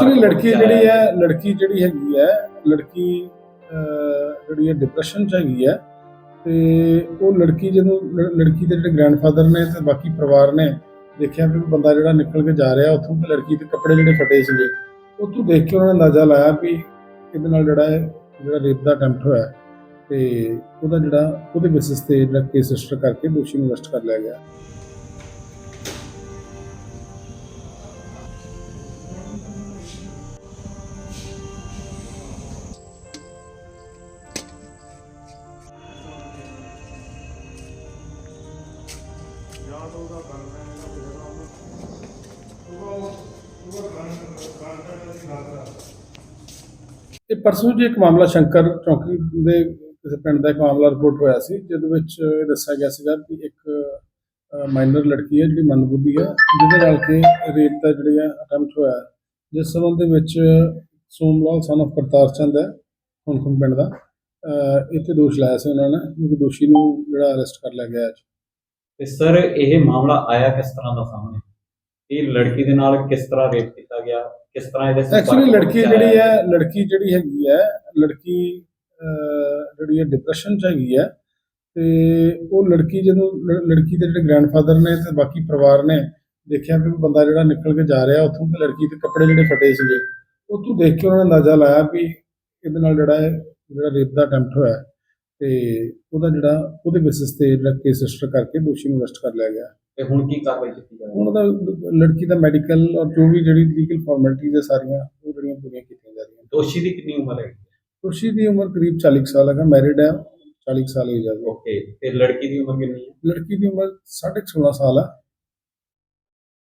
Actually ਲੜਕੀ ਜਿਹੜੀ ਹੈ ਲੜਕੀ ਜਿਹੜੀ ਹੈਗੀ ਹੈ ਲੜਕੀ ਜਿਹੜੀ ਹੈ ਡਿਪਰੈਸ਼ਨ ਚ ਹੈਗੀ ਹੈ ਤੇ ਉਹ ਲੜਕੀ ਜਦੋਂ ਲੜਕੀ ਦੇ ਜਿਹੜੇ ਗ੍ਰੈਂਡਫਾਦਰ ਨੇ ਤੇ ਬਾਕੀ ਪਰਿਵਾਰ ਨੇ ਦੇਖਿਆ ਵੀ ਬੰਦਾ ਜਿਹੜਾ ਨਿਕਲ ਕੇ ਜਾ ਰਿਹਾ ਉੱਥੋਂ ਤੇ ਲੜਕੀ ਦੇ ਕੱਪੜੇ ਜਿਹੜੇ ਫਟੇ ਸੀਗੇ ਉਹ ਤੋਂ ਦੇਖ ਕੇ ਉਹਨਾਂ ਨੇ ਅੰਦਾਜ਼ਾ ਲਾਇਆ ਵੀ ਇਹਦੇ ਨਾਲ ਜਿਹੜਾ ਹੈ ਜਿਹੜਾ ਰੇਪ ਦਾ ਅਟੈਂਪਟ ਹੋਇਆ ਤੇ ਉਹਦਾ ਜਿਹੜਾ ਉਹਦੇ ਬੇਸਿਸ ਤੇ ਜਿਹੜਾ ਕੇਸ ਰਜਿਸਟਰ ਕਰਕੇ ਦੋਸ਼ੀ ਨੂੰ ਅਰੈਸਟ ਕਰ ਲਿਆ ਗਿਆ। ਇਹ ਪਰਸੋਂ ਜੀ ਇੱਕ ਮਾਮਲਾ ਸ਼ੰਕਰ ਚੌਂਕੀ ਦੇ ਕਿਸੇ ਪਿੰਡ ਦਾ ਇੱਕ ਮਾਮਲਾ ਰਿਪੋਰਟ ਹੋਇਆ ਸੀ, ਜਿਹਦੇ ਵਿੱਚ ਇਹ ਦੱਸਿਆ ਗਿਆ ਸੀਗਾ ਕਿ ਇੱਕ ਮਾਈਨਰ ਲੜਕੀ ਹੈ ਜਿਹੜੀ ਮੰਦਬੁੱਧੀ ਹੈ, ਜਿਹਦੇ ਨਾਲ ਕਿ ਰੇਤ ਦਾ ਜਿਹੜੀ ਹੈ ਅਟੈਂਪਟ ਹੋਇਆ ਜਿਸ ਸੰਬੰਧ ਦੇ ਵਿੱਚ ਸੋਮਲਾਲ ਸਨ of ਕਰਤਾਰ ਚੰਦ ਹੈ ਹੁਨਖੁਨ ਪਿੰਡ ਦਾ ਇੱਥੇ ਦੋਸ਼ ਲਾਇਆ ਸੀ ਉਹਨਾਂ ਨੇ, ਕਿਉਂਕਿ ਦੋਸ਼ੀ ਨੂੰ ਜਿਹੜਾ ਅਰੈਸਟ ਕਰ ਲਿਆ ਗਿਆ ਅੱਜ। ਤੇ ਸਰ ਇਹ ਮਾਮਲਾ ਆਇਆ ਕਿਸ ਤਰ੍ਹਾਂ ਦਾ ਸਾਹਮਣੇ? ਇਹ ਲੜਕੀ ਦੇ ਨਾਲ ਕਿਸ ਤਰ੍ਹਾਂ ਰੇਪ ਕੀਤਾ ਗਿਆ? ਕਿਸ ਤਰ੍ਹਾਂ ਇਹਦੇ ਐਕਚੁਅਲੀ ਲੜਕੀ? ਜਿਹੜੀ ਹੈ? ਲੜਕੀ ਜਿਹੜੀ ਹੈਗੀ ਹੈ ਲੜਕੀ ਜਿਹੜੀ ਹੈ ਡਿਪਰੈਸ਼ਨ ਚ ਹੈਗੀ ਹੈ ਤੇ ਉਹ ਲੜਕੀ ਜਦੋਂ ਲੜਕੀ ਦੇ ਜਿਹੜੇ ਗ੍ਰੈਂਡਫਾਦਰ ਨੇ ਤੇ ਬਾਕੀ ਪਰਿਵਾਰ ਨੇ ਦੇਖਿਆ ਵੀ ਬੰਦਾ ਜਿਹੜਾ ਨਿਕਲ ਕੇ ਜਾ ਰਿਹਾ ਉੱਥੋਂ ਤੇ ਲੜਕੀ ਦੇ ਕੱਪੜੇ ਜਿਹੜੇ ਫਟੇ ਸੀਗੇ ਉਹ ਤੋਂ ਦੇਖ ਕੇ ਉਹਨਾਂ ਨੇ ਅੰਦਾਜ਼ਾ ਲਾਇਆ ਵੀ ਇਹਦੇ ਨਾਲ ਜਿਹੜਾ ਹੈ ਜਿਹੜਾ ਰੇਪ ਦਾ ਅਟੈਂਪਟ ਹੋਇਆ ਤੇ ਉਹਦਾ ਜਿਹੜਾ ਉਹਦੇ ਬੇਸਿਸ ਤੇ ਜਿਹੜਾ ਕੇਸ ਰਜਿਸਟਰ ਕਰਕੇ ਦੋਸ਼ੀ ਨੂੰ ਅਰੈਸਟ ਕਰ ਲਿਆ ਗਿਆ। ਤੇ ਹੁਣ ਕੀ ਕਾਰਵਾਈ ਕੀਤੀ ਜਾਵੇ ਉਹਨਾਂ ਦਾ ਲੜਕੀ ਦਾ ਮੈਡੀਕਲ ਔਰ ਜੋ ਵੀ ਜਿਹੜੀ ਲੀਗਲ ਫਾਰਮੈਲਿਟੀਜ਼ ਹੈ ਸਾਰੀਆਂ ਉਹ ਜਿਹੜੀਆਂ ਪੂਰੀਆਂ ਕੀਤੀਆਂ ਜਾ ਰਹੀਆਂ ਦੋਸ਼ੀ ਦੀ ਕਿੰਨੀ ਉਮਰ ਹੈ? ਖੁਸ਼ੀ ਦੀ ਉਮਰ ਕਰੀਬ 40 ਕੁ ਸਾਲ ਹੈਗਾ ਮੈਰਿਡ ਹੈ 40 ਕੁ ਸਾਲ ਏਜ ਹੈ ਉਹਦੀ। ਓਕੇ ਤੇ ਲੜਕੀ ਦੀ ਉਮਰ ਕਿੰਨੀ ਹੈ? ਲੜਕੀ ਦੀ ਉਮਰ 16.5 ਸਾਲ ਹੈ।